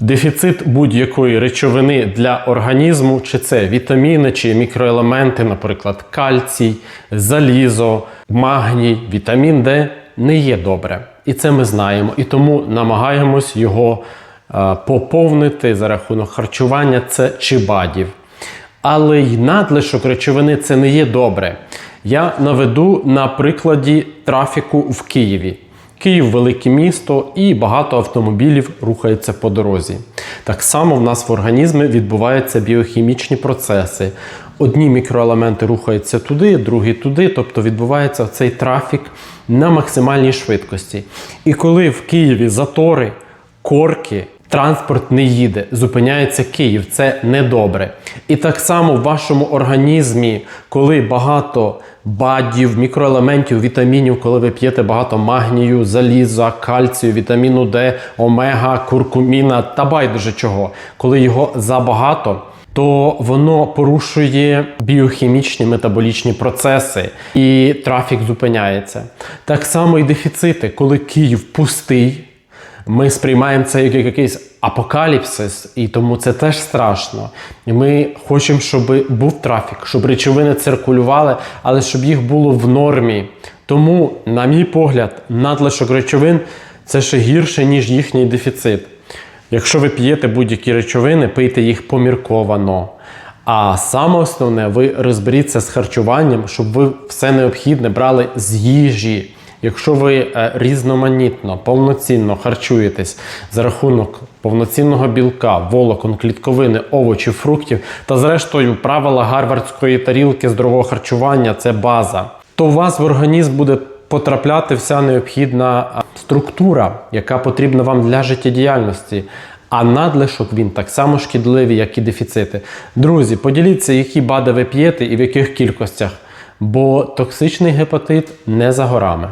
Дефіцит будь-якої речовини для організму, чи це вітаміни, чи мікроелементи, наприклад, кальцій, залізо, магній, вітамін Д, не є добре. І це ми знаємо. І тому намагаємось його е, поповнити за рахунок харчування це чи БАДів. Але й надлишок речовини це не є добре. Я наведу на прикладі трафіку в Києві. Київ велике місто і багато автомобілів рухається по дорозі. Так само в нас в організмі відбуваються біохімічні процеси. Одні мікроелементи рухаються туди, другі туди, тобто відбувається цей трафік на максимальній швидкості. І коли в Києві затори, корки, транспорт не їде, зупиняється Київ. Це недобре. І так само в вашому організмі, коли багато бадів, мікроелементів, вітамінів, коли ви п'єте багато магнію, заліза, кальцію, вітаміну Д, омега, куркуміна та байдуже чого, коли його забагато. То воно порушує біохімічні метаболічні процеси і трафік зупиняється. Так само і дефіцити, коли Київ пустий, ми сприймаємо це як якийсь апокаліпсис, і тому це теж страшно. І ми хочемо, щоб був трафік, щоб речовини циркулювали, але щоб їх було в нормі. Тому, на мій погляд, надлишок речовин це ще гірше, ніж їхній дефіцит. Якщо ви п'єте будь-які речовини, пийте їх помірковано. А саме основне, ви розберіться з харчуванням, щоб ви все необхідне брали з їжі. Якщо ви е, різноманітно, повноцінно харчуєтесь за рахунок повноцінного білка, волокон, клітковини, овочів, фруктів та, зрештою, правила гарвардської тарілки здорового харчування це база, то у вас в організм буде потрапляти вся необхідна структура, яка потрібна вам для життєдіяльності. А надлишок він так само шкідливий, як і дефіцити. Друзі, поділіться, які БАДи ви п'єте і в яких кількостях, бо токсичний гепатит не за горами.